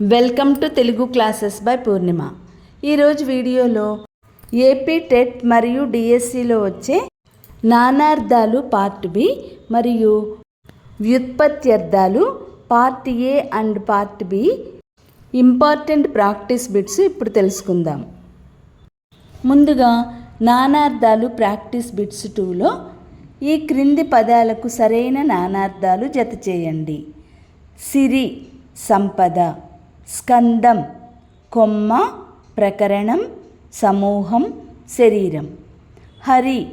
Welcome to Telugu classes by Purnima. ఈరోజు వీడియోలో AP TET మరియు డిఎస్సిలో వచ్చే నానార్థాలు పార్ట్ బి మరియు వ్యుత్పత్త్యర్థాలు part A and part B important practice bits ఇప్పుడు తెలుసుకుందాం. ముందుగా నానార్థాలు ప్రాక్టీస్ బిట్స్ టూలో ఈ క్రింది పదాలకు సరైన నానార్థాలు జత చేయండి. సిరి సంపద. స్కందం కొమ్మ ప్రకరణం సమూహం శరీరం. హరి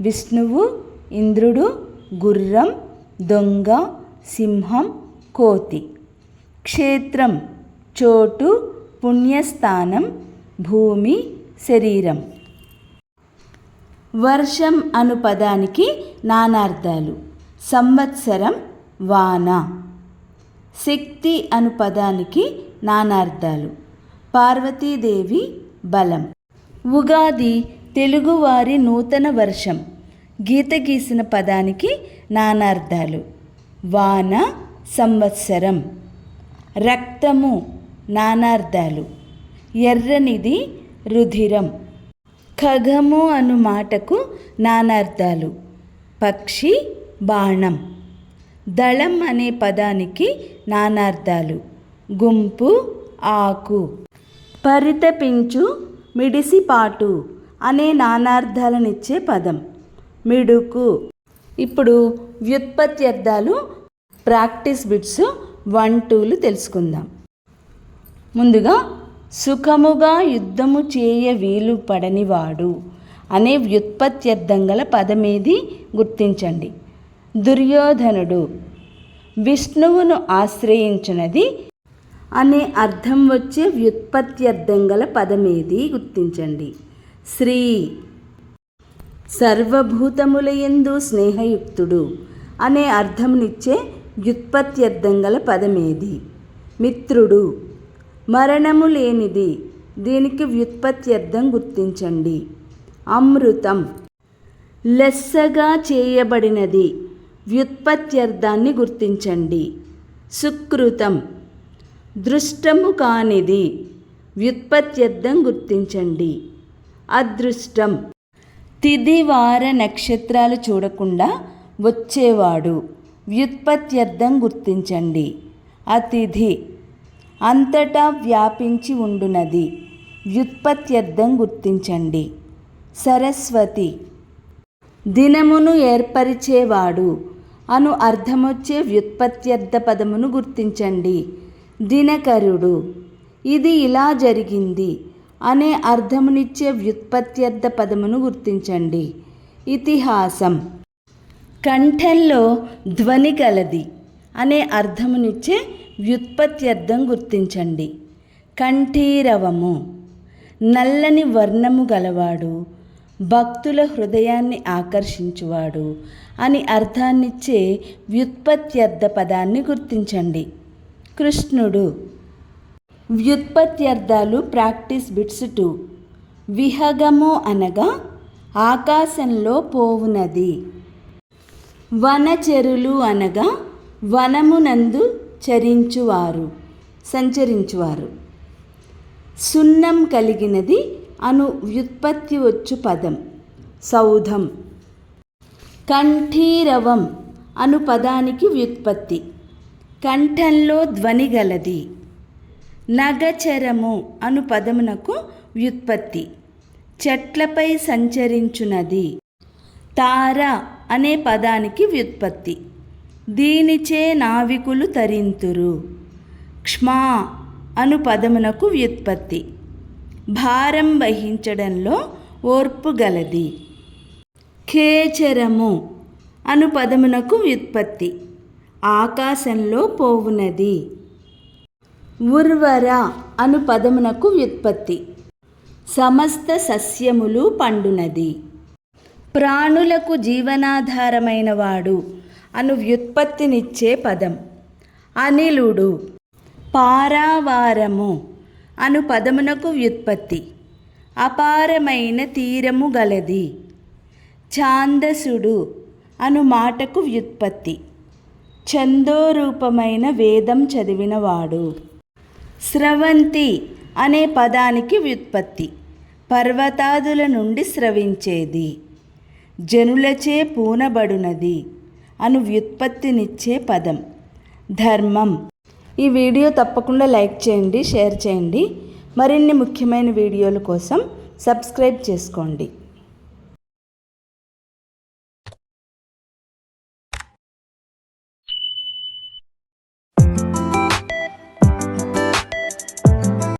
విష్ణువు ఇంద్రుడు గుర్రం దొంగ సింహం కోతి. క్షేత్రం చోటు పుణ్యస్థానం భూమి శరీరం. వర్షం అను పదానికి నానార్థాలు. సంవత్సరం వాన. శక్తి అను పదానికి నానార్థాలు. పార్వతీదేవి బలం. ఉగాది తెలుగువారి నూతన వర్షం. గీత గీసిన పదానికి నానార్థాలు. వాన సంవత్సరం. రక్తము నానార్థాలు. ఎర్రనిది రుధిరం. ఖగము అను మాటకు నానార్థాలు. పక్షి బాణం. దళం అనే పదానికి నానార్థాలు. గుంపు ఆకు. పరితపించు మిడిసిపాటు అనే నానార్థాలనిచ్చే పదం. మిడుకు. ఇప్పుడు వ్యుత్పత్త్యర్థాలు ప్రాక్టీస్ బిట్స్ వన్ టూలు తెలుసుకుందాం. ముందుగా సుఖముగా యుద్ధము చేయ వీలు పడనివాడు అనే వ్యుత్పత్త్యర్థం గల పదమేది గుర్తించండి. దుర్యోధనుడు విష్ణువును ఆశ్రయించినది అనే అర్థం వచ్చే వ్యుత్పత్తి అర్థం గల పదమేది గుర్తించండి. శ్రీ సర్వభూతములయందు స్నేహయుక్తుడు అనే అర్థమునిచ్చే వ్యుత్పత్త్యర్థం గల పదమేది. మిత్రుడు మరణము లేనిది దీనికి వ్యుత్పత్తి అర్థం గుర్తించండి. అమృతం లెస్సగా చేయబడినది వ్యుత్పత్తి అర్థాన్ని గుర్తించండి. సుకృతం దృష్టము కానిది. వ్యుత్పత్త్యర్థం గుర్తించండి. అదృష్టం. తిదివార నక్షత్రాలు చూడకుండా వచ్చేవాడు. వ్యుత్పత్త్యర్థం గుర్తించండి. అతిథి. అంతటా వ్యాపించి ఉండునది. వ్యుత్పత్త్యర్థం గుర్తించండి. సరస్వతి. దినమును ఏర్పరిచేవాడు. అను అర్థమొచ్చే వ్యుత్పత్త్యర్థ పదమును గుర్తించండి. దినకరుడు. ఇది ఇలా జరిగింది అనే అర్థమునిచ్చే వ్యుత్పత్త్యర్థ పదమును గుర్తించండి. ఇతిహాసం. కంఠంలో ధ్వని కలది అనే అర్థమునిచ్చే వ్యుత్పత్త్యర్థం గుర్తించండి. కంఠీరవము. నల్లని వర్ణము గలవాడు భక్తుల హృదయాన్ని ఆకర్షించువాడు అని అర్థాన్నిచ్చే వ్యుత్పత్త్యర్థ పదాన్ని గుర్తించండి. కృష్ణుడు. వ్యుత్పత్త్యర్థాలు ప్రాక్టీస్ బిట్స్ టూ. విహగము అనగా ఆకాశంలో పోవునది. వనచెరులు అనగా వనమునందు చరించువారు సంచరించువారు. సున్నం కలిగినది అను వ్యుత్పత్తి వచ్చు పదం సౌధం. కంఠీరవం అను పదానికి వ్యుత్పత్తి. కంఠంలో ధ్వని గలది. నగచరము అను పదమునకు వ్యుత్పత్తి. చెట్లపై సంచరించునది. తార అనే పదానికి వ్యుత్పత్తి. దీనిచే నావికులు తరింతురు. క్ష్మా అను పదమునకు వ్యుత్పత్తి. భారం వహించడంలో ఓర్పు గలది. ఖేచరము అను పదమునకు వ్యుత్పత్తి. ఆకాశంలో పోవునది. ఉర్వర అను పదమునకు వ్యుత్పత్తి. సమస్త సస్యములు పండునది. ప్రాణులకు జీవనాధారమైన వాడు అను వ్యుత్పత్తినిచ్చే పదం. అనిలుడు పారావారము అను పదమునకు వ్యుత్పత్తి. అపారమైన తీరము గలది. ఛాందసుడు అను మాటకు వ్యుత్పత్తి. ఛందోరూపమైన వేదం చదివినవాడు. స్రవంతి అనే పదానికి వ్యుత్పత్తి. పర్వతాదుల నుండి స్రవించేది. జనులచే పూనబడునది అను వ్యుత్పత్తినిచ్చే పదం. ధర్మం. ఈ వీడియో తప్పకుండా లైక్ చేయండి షేర్ చేయండి. మరిన్ని ముఖ్యమైన వీడియోల కోసం సబ్స్క్రైబ్ చేసుకోండి.